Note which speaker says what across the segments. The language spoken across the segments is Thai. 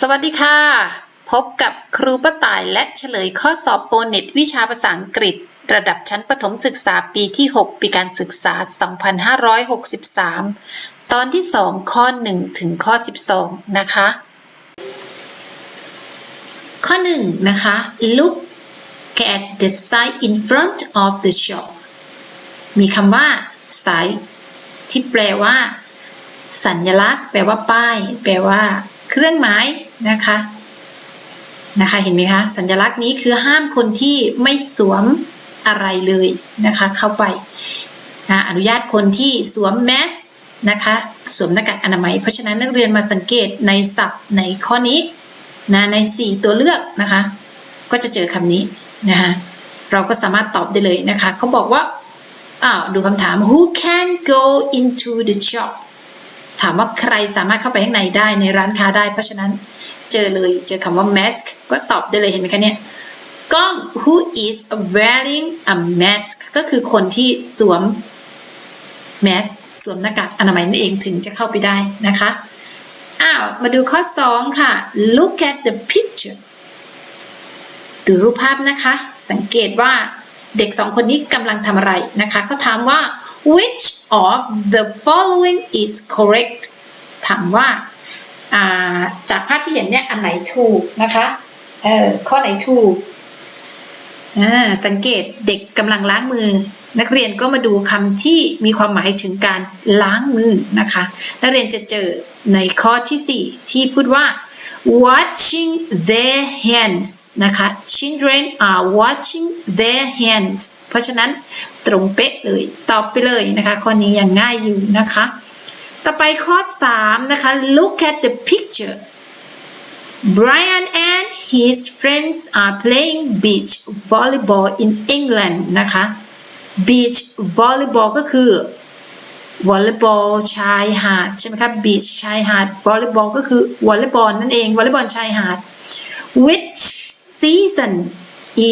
Speaker 1: สวัสดีค่ะ พบกับครูป้าต่ายและเฉลยข้อสอบโอเน็ตวิชาภาษาอังกฤษ ระดับชั้นประถมศึกษาปีที่ 6 ปีการศึกษา 2563 ตอนที่ 2 ข้อ 1 ถึงข้อ 12 นะคะ ข้อ 1 นะคะ look at the sign in front of the shop มีคำว่า sign ที่แปลว่า สัญลักษณ์ แปลว่าป้าย แปลว่า เครื่องหมาย นะคะนะคะเห็นไหมคะสัญลักษณ์นี้คือห้ามคนที่ไม่สวมอะไรเลยนะคะเข้าไปนะอนุญาตคนที่สวมแมสนะคะสวมหน้ากากอนามัย เพราะฉะนั้นนักเรียนมาสังเกตในศัพท์ในข้อนี้นะใน 4 ตัวเลือกนะคะก็จะเจอคำนี้นะคะเราก็สามารถตอบได้เลยนะคะเขาบอกว่าอ้าวดูคำถาม who can go into the shop ถามว่าใครสามารถเข้าไปข้างในได้ในร้านค้าได้ เพราะฉะนั้น เจอเลย เจอคำว่า mask ก็ตอบได้เลยเห็นไหมคะเนี่ยก้อง who is wearing a mask ก็คือคนที่สวม mask สวมหน้ากากอนามัยนั่นเองถึงจะเข้าไปได้นะคะ อ้าว มาดูข้อ 2 ค่ะ look at the picture ดูรูปภาพนะคะ สังเกตว่าเด็กสองคนนี้กำลังทำอะไรนะคะ เขาถามว่า which of the following is correct ถามว่า จากภาพที่เห็นเนี่ยอันไหนถูกนะคะเออข้อไหนถูกสังเกตเด็กกำลังล้างมือ นักเรียนก็มาดูคำที่มีความหมายถึงการล้างมือนะคะ นักเรียนจะเจอในข้อที่ 4 ที่พูดว่า watching their hands นะคะ children are watching their hands เพราะฉะนั้นตรงเป๊ะเลย ตอบไปเลยนะคะ ข้อนี้ยังง่ายอยู่นะคะ ต่อไปข้อ 3 นะคะ look at the picture Brian and his friends are playing beach volleyball in England นะคะ beach volleyball ก็คือวอลเลย์บอลชายหาดใช่ไหมครับ beach ชายหาดวอลเลย์บอลก็คือวอลเลย์บอลนั่นเองวอลเลย์บอลชายหาด which season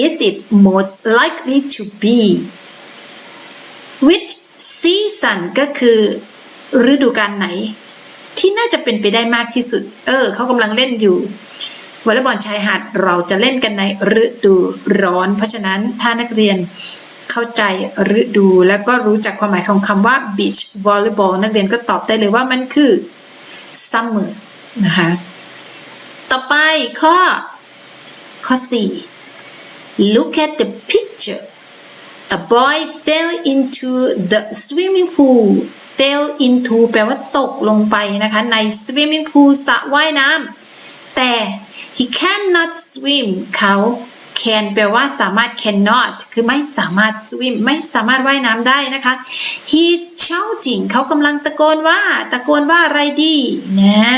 Speaker 1: is it most likely to be which season ก็คือ ฤดูกาลไหน ที่น่าจะเป็นไปได้มากที่สุด เออเขากำลังเล่นอยู่วอลเลย์บอลชายหาดเราจะเล่นกันในฤดูร้อน เพราะฉะนั้นถ้านักเรียนเข้าใจฤดู แล้วก็รู้จักความหมายของคำว่า beach volleyball นักเรียนก็ตอบได้เลยว่ามันคือ summer นะคะต่อไปข้อข้อ 4 look at the picture a boy fell into the swimming pool fell into แปลว่าตกลงไปนะคะ ใน swimming pool สระว่ายน้ำแต่ he cannot swim เขา can แปลว่าสามารถ cannot คือไม่สามารถ swim ไม่สามารถว่ายน้ำได้นะคะ he's shouting เขากำลังตะโกนว่า ตะโกนว่าอะไรดีนะ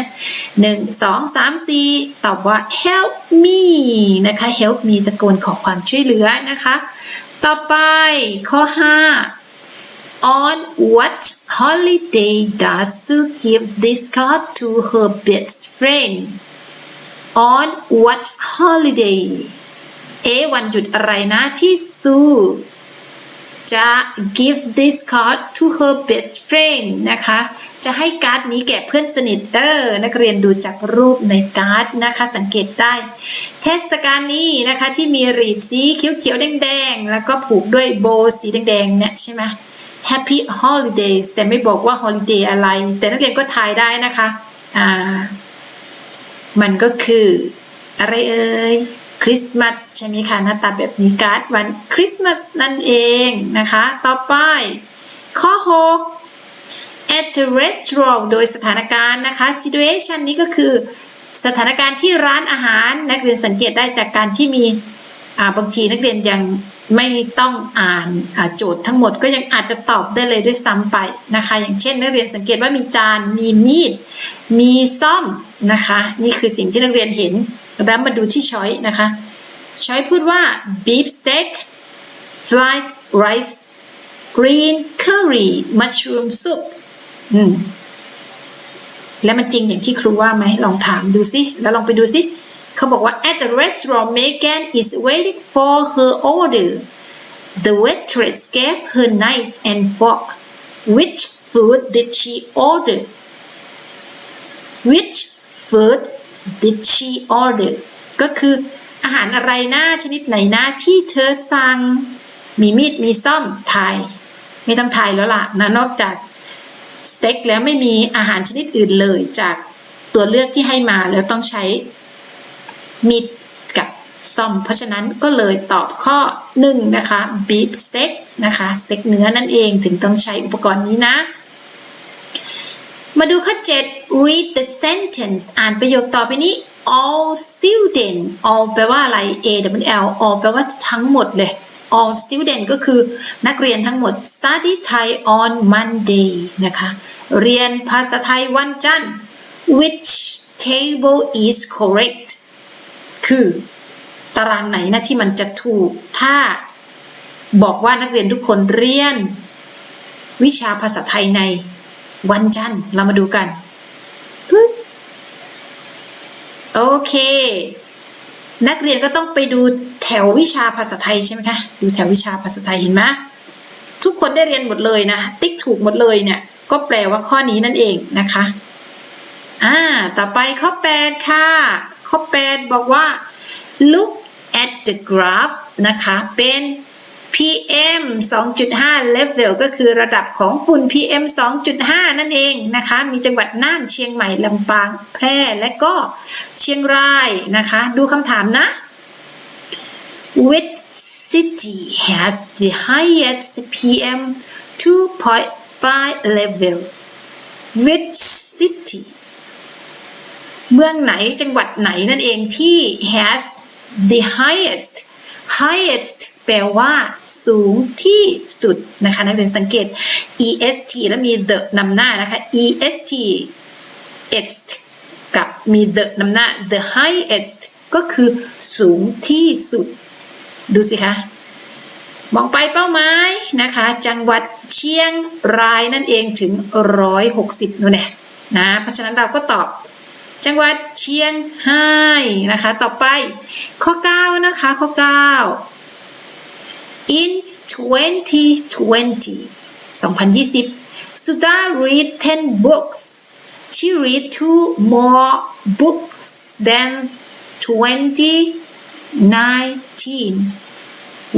Speaker 1: หนึ่งสองสามสี่ตอบว่า help me นะคะ help me ตะโกนขอความช่วยเหลือนะคะ ต่อไปข้อ 5 on what holiday does Sue give this card to her best friend on what holiday เอะวันหยุดอะไรนะที่ซู จะ give this card to her best friend นะคะ จะให้การ์ดนี้แก่เพื่อนสนิทเออนักเรียนดูจากรูปในการ์ดนะคะ สังเกตได้ เทศกาลนี้นะคะที่มีรีดสีเขียวๆแดงๆ แล้วก็ผูกด้วยโบสีแดงๆเนี่ยใช่ไหม Happy Holidays แต่ไม่บอกว่า holiday อะไร แต่นักเรียนก็ทายได้นะคะ อ่า มันก็คืออะไรเอ่ย คริสต์มาสใช่ไหมคะหน้าตาแบบนี้การ์ดวันคริสต์มาสนั่นเองนะคะ ต่อไป ข้อ 6 at a restaurant โดยสถานการณ์นะคะ situation นี้ก็คือ สถานการณ์ที่ร้านอาหารนักเรียนสังเกตได้จากการที่มีบางทีนักเรียนยังไม่ต้องอ่านโจทย์ทั้งหมดก็ยังอาจจะตอบได้เลยด้วยซ้ำไปนะคะ อย่างเช่น นักเรียนสังเกตว่ามีจานมีมีด มีซ่อมนะคะ นี่คือสิ่งที่นักเรียนเห็น แล้วมาดูที่ช้อยนะคะช้อยพูดว่า beef steak fried rice green curry mushroom soup อืมแล้วมันจริงอย่างที่ครูว่าไหมลองถามดูสิแล้วลองไปดูสิเขาบอกว่า at the restaurant Megan is waiting for her order the waitress gave her knife and fork which food did she order which food did she order ก็คืออาหารอะไรนะชนิดไหนนะที่เธอสั่ง มีมีดมีซ่อมทาย ไม่ต้องทายแล้วล่ะนะนอกจากสเต็กแล้วไม่มีอาหารชนิดอื่นเลยจากตัวเลือกที่ให้มาแล้วต้องใช้มีดกับซ่อม เพราะฉะนั้นก็เลยตอบข้อ1นะคะ beef steak นะคะสเต็กเนื้อนั่นเองถึงต้องใช้อุปกรณ์นี้นะ มาดูข้อ 7 read the sentence อ่านประโยคต่อไปนี้ all student all แปลว่าอะไร a w l all แปลว่าทั้งหมดเลย all student ก็คือนักเรียนทั้งหมด study Thai on Monday นะคะ เรียนภาษาไทยวันจันทร์ which table is correct คือ ตารางไหนนะที่มันจะถูก ถ้าบอกว่านักเรียนทุกคนเรียน วิชาภาษาไทยใน วันจันทร์เรามาดูกันโอเค นักเรียนก็ต้องไปดูแถววิชาภาษาไทยใช่ไหมคะดูแถววิชาภาษาไทยเห็นไหมทุกคนได้เรียนหมดเลยนะติ๊กถูกหมดเลยเนี่ย ก็แปลว่าข้อนี้นั่นเองนะคะอ่าต่อไปข้อ 8 ค่ะ ข้อ 8 บอกว่า look at the graph นะคะ เป็น PM 2.5 level ก็คือระดับของฝุ่น PM 2.5 นั่นเองนะคะ มีจังหวัดน่านเชียงใหม่ลำปางแพร่และก็เชียงรายนะคะ ดูคำถามนะ Which city has the highest PM 2.5 level Which city เมืองไหนจังหวัดไหนนั่นเองที่ has the highest highest แปลว่าสูงที่สุดนะคะนักเรียนสังเกต est แล้วมี the นำหน้านะคะ est est กับมี the นำหน้า the highest ก็คือสูงที่สุด ดูสิคะมองไปเป้าหมายนะคะ จังหวัดเชียงรายนั่นเองถึง 160นู่นแหละนะเพราะฉะนั้นเราก็ตอบจังหวัดเชียงรายนะคะ ต่อไปข้อ 9 นะคะ ข้อ 9 2020 2020 Suda read 10 books she read two more books than 2019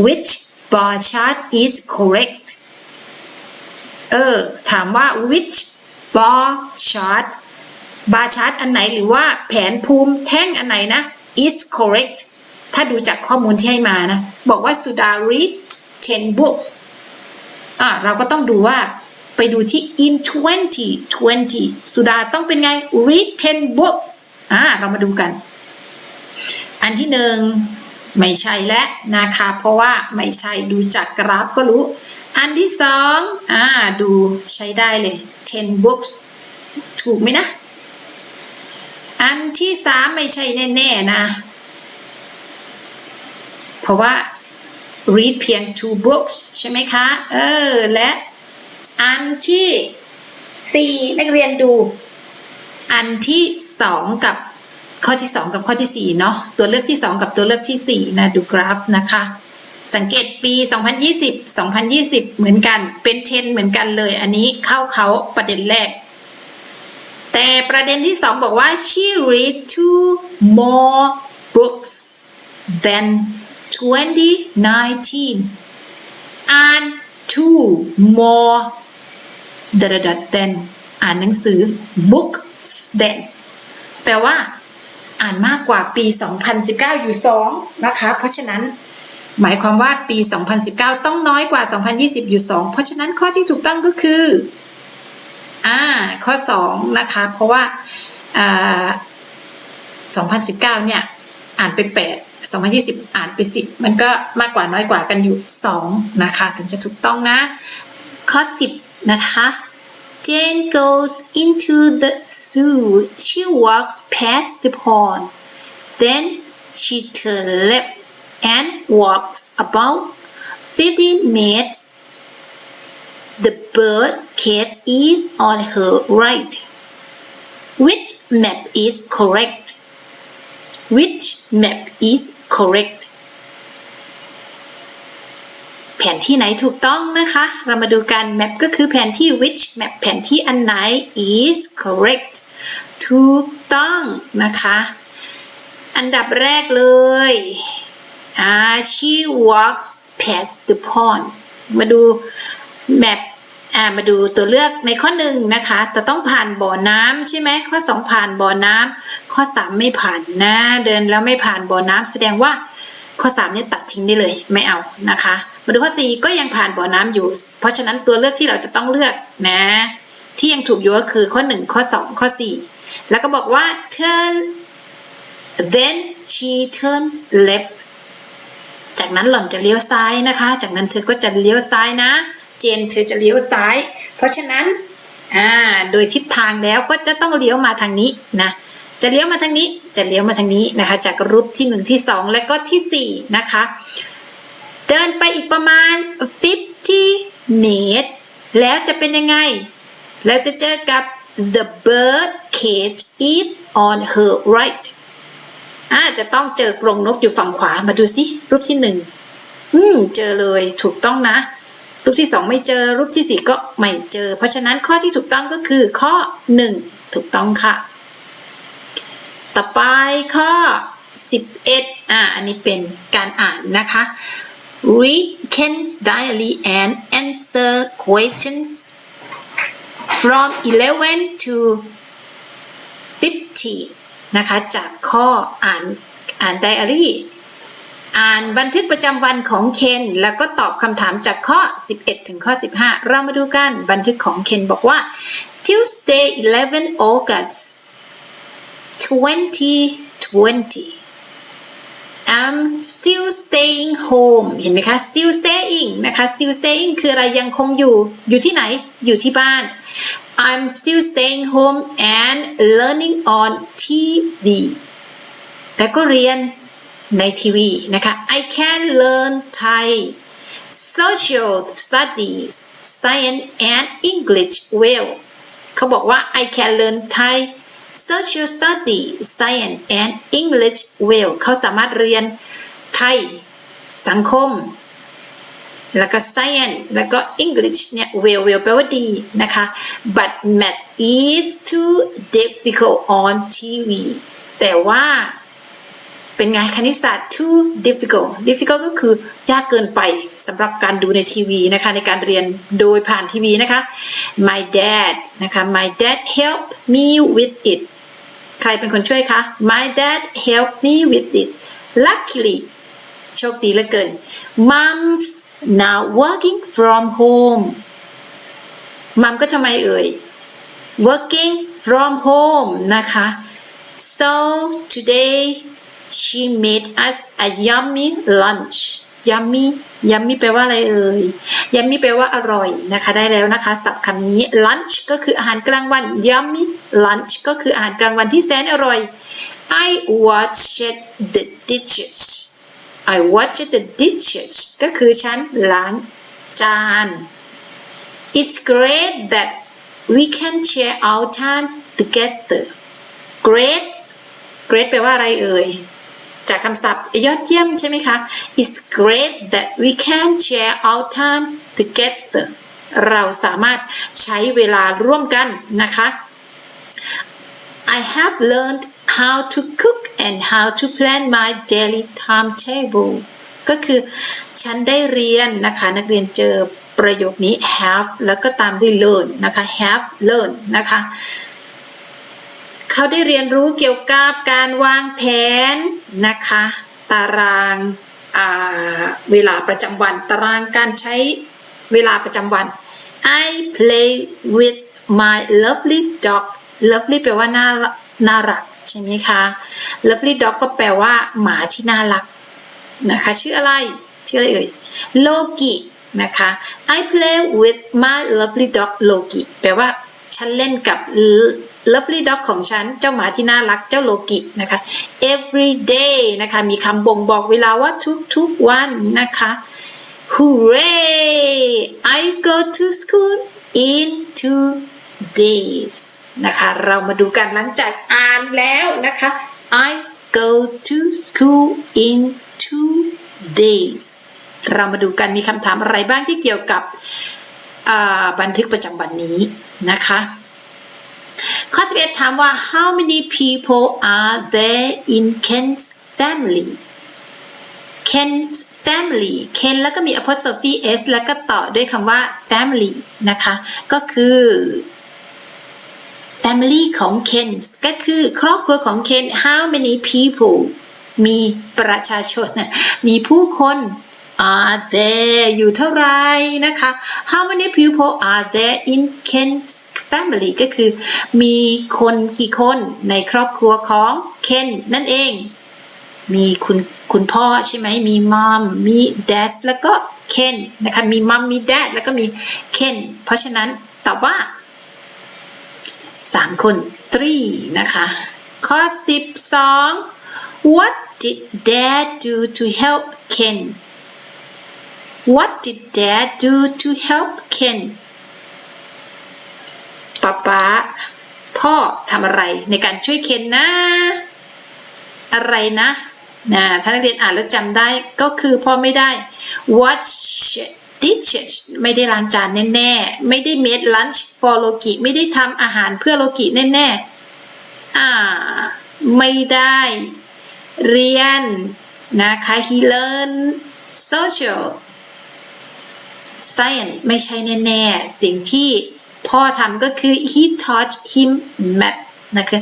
Speaker 1: which bar chart is correct เออ ถามว่า which bar chart บาร์ชาร์ตอันไหนหรือว่าแผนภูมิแท่งอันไหนนะ is correct ถ้าดูจากข้อมูลที่ให้มานะ บอกว่าสุดา read 10 books อะเราก็ต้องดูว่าไปดูที่ in 2020 สุดาต้องเป็นไง read 10 books อะเรามาดูกัน อันที่หนึ่งไม่ใช่และนะคะ เพราะว่าไม่ใช่ดูจากกราฟก็รู้ อันที่สองอ่าดูใช้ได้เลย 10 books ถูกไหมนะ อันที่สามไม่ใช่แน่ ๆ นะ เพราะว่า read เพียง two books ใช่ไหมคะ เออ และอันที่สี่นักเรียนดู อันที่สองกับข้อที่สองกับข้อที่สี่เนาะ ตัวเลือกที่สองกับตัวเลือกที่สี่นะ ดูกราฟนะคะ สังเกตปี 2020 2020 เหมือนกัน เป็นเทรนเหมือนกันเลย อันนี้เข้าเขาประเด็นแรกแต่ประเด็นที่สองบอกว่า she read two more books than 2019อ่าน two more ดดด than อ่านหนังสือ books than แปลว่า อ่านมากกว่าปี 2019 อยู่ 2 นะคะ เพราะฉะนั้นหมายความว่าปี 2019 ต้องน้อยกว่า 2020 อยู่ 2 เพราะฉะนั้นข้อที่ถูกต้องก็คืออ่าข้อ 2 นะคะ เพราะว่าอ่า2019 เนี่ย อ่านไป 8 2020 อ่านไป10 มันก็มากกว่าน้อยกว่ากันอยู่ 2 นะคะ ถึงจะถูกต้องนะ ข้อ 10 นะคะ Jane goes into the zoo. She walks past the pond. Then she turns left and walks about 15 minutes. The bird cage is on her right. Which map is correct? Which map is correct? แผนที่ไหนถูกต้องนะคะ เรามาดูกัน map ก็คือแผนที่ which map แผนที่อันไหน is correct ถูกต้องนะคะ อันดับแรกเลยอ่า she walks past the pond มาดูแมป อ่ามาดูตัวเลือกในข้อหนึ่งนะคะแต่ต้องผ่านบ่อน้ำใช่ไหมข้อสองผ่านบ่อน้ำข้อสามไม่ผ่านนะเดินแล้วไม่ผ่านบ่อน้ำแสดงว่าข้อสามเนี่ยตัดทิ้งได้เลยไม่เอานะคะ มาดูข้อสี่ก็ยังผ่านบ่อน้ำอยู่ เพราะฉะนั้นตัวเลือกที่เราจะต้องเลือกนะ ที่ยังถูกอยู่ก็คือข้อหนึ่งข้อสองข้อสี่แล้วก็บอกว่า turn then she turns left จากนั้นหล่อนจะเลี้ยวซ้ายนะคะ จากนั้นเธอก็จะเลี้ยวซ้ายนะ เจนเธอจะเลี้ยวซ้าย เพราะฉะนั้นอ่าโดยทิศทางแล้วก็จะต้องเลี้ยวมาทางนี้นะจะเลี้ยวมาทางนี้จะเลี้ยวมาทางนี้นะคะ จากรูปที่หนึ่งที่สองและก็ที่สี่นะคะ เดินไปอีกประมาณ 50 เมตร แล้วจะเป็นยังไงแล้วจะเจอกับ the bird cage is on her right อ่าจะต้องเจอกรงนกอยู่ฝั่งขวามาดูสิรูปที่หนึ่งอืม เจอเลยถูกต้องนะ รูปที่สองไม่เจอ รูปที่สี่ก็ไม่เจอ เพราะฉะนั้นข้อที่ถูกต้องก็คือข้อหนึ่งถูกต้องค่ะ ต่อไปข้อ 11อ่าอันนี้เป็นการอ่านนะคะ read Ken's diary and answer questions from 11 to 50 นะคะ จากข้ออ่านอ่านไดอารี่ อ่านบันทึกประจำวันของเคน แล้วก็ตอบคำถามจากข้อ 11 ถึงข้อ 15 เรามาดูกันบันทึกของเคนบอกว่า Tuesday 11 August 2020 I'm still staying home เห็นไหมคะ still staying นะคะ still staying คืออะไรยังคงอยู่ อยู่ที่ไหน อยู่ที่บ้าน I'm still staying home and learning on TV แล้วก็เรียน ในทีวีนะคะ I can learn Thai social studies science and English well เขาบอกว่า I can learn Thai social study science and English well เขาสามารถเรียนไทย สังคม แล้วก็ science แล้วก็ English เนี่ย well well แปลว่าดีนะคะ but math is too difficult on TV แต่ว่า เป็นไงคณิตศาสตร์ too difficult difficult ก็คือยากเกินไปสำหรับการดูในทีวีนะคะในการเรียนโดยผ่านทีวีนะคะ my dad นะคะ my dad helped me with it ใครเป็นคนช่วยคะ my dad helped me with it luckily โชคดีเหลือเกิน mom's now working from home มัมก็ทำไมเอ่ย working from home นะคะ so today she made us a yummy lunch yummy yummy แปลว่าอะไรเอ่ย yummy แปลว่าอร่อยนะคะ ได้แล้วนะคะศัพท์คำนี้ lunch ก็คืออาหารกลางวัน yummy lunch ก็คืออาหารกลางวันที่แสนอร่อย I watched the dishes I watched the dishes ก็คือฉันล้างจาน It's great that we can share our time together great great แปลว่าอะไรเอ่ย จากคำศัพท์ยอดเยี่ยมใช่ไหมคะ It's great that we can share our time together เราสามารถใช้เวลาร่วมกันนะคะ I have learned how to cook and how to plan my daily timetable ก็คือฉันได้เรียนนะคะ นักเรียนเจอประโยคนี้ have แล้วก็ตามด้วย learn นะคะ have learn นะคะ เขาได้เรียนรู้เกี่ยวกับการวางแผนนะคะ ตารางเวลาประจำวัน ตารางการใช้เวลาประจำวัน I play with my lovely dog lovely แปลว่าน่าน่ารักใช่ไหมคะ lovely dog ก็แปลว่าหมาที่น่ารักนะคะ ชื่ออะไร ชื่ออะไรเอ่ย โลกินะคะ I play with my lovely dog โลกิแปลว่าฉันเล่นกับ lovely dog ของฉัน เจ้าหมาที่น่ารัก เจ้าโลกินะคะ every day นะคะ มีคำบ่งบอกเวลาว่าทุกๆวันนะคะ hooray I go to school in two days นะคะ เรามาดูกันหลังจากอ่านแล้วนะคะ I go to school in two days เรามาดูกันมีคำถามอะไรบ้างที่เกี่ยวกับบันทึกประจำวันนี้นะคะ ข้อ11ถามว่า how many people are there in Ken's family Ken's family Ken แล้วก็มี apostrophe s แล้วก็ต่อด้วยคำว่า family นะคะ ก็คือ family ของ Ken ก็คือครอบครัวของ Ken how many people มีประชาชน มีผู้คน are there อยู่เท่าไหรนะคะ how many people are there in Ken's family ก็คือมีคนกี่คนในครอบครัวของ Ken นั่นเอง มีคุณคุณพ่อใช่ไหมมีมอมมี dad แล้วก็เคนนะคะมีมอมมี dad แล้วก็มีเคนเพราะฉะนั้นตอบว่าสามคน three นะคะข้อ 12 what did dad do to help Ken what did dad do to help Ken ป๊าป๊าพ่อทำอะไรในการช่วยเคนนะ อะไรนะนะถ้านักเรียนอ่านแล้วจำได้ก็คือพ่อไม่ได้ wash dishes ไม่ได้ล้างจานแน่ๆ ไม่ได้ made lunch for โลกิไม่ได้ทำอาหารเพื่อโลกิแน่ๆ อ่า ไม่ได้ เรียนนะคะ he learn social science ไม่ใช่แน่ๆ สิ่งที่พ่อทำก็คือ he taught him math นะคะ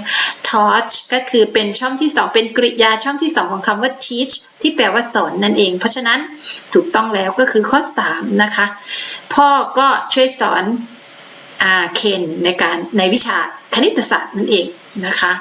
Speaker 1: taught ก็คือเป็นช่องที่สองเป็นกริยาช่องที่สองของคำว่า teach ที่แปลว่าสอนนั่นเอง เพราะฉะนั้นถูกต้องแล้วก็คือข้อ 3 นะคะ พ่อก็ช่วยสอนอาเคนในการในวิชาคณิตศาสตร์นั่นเองนะคะ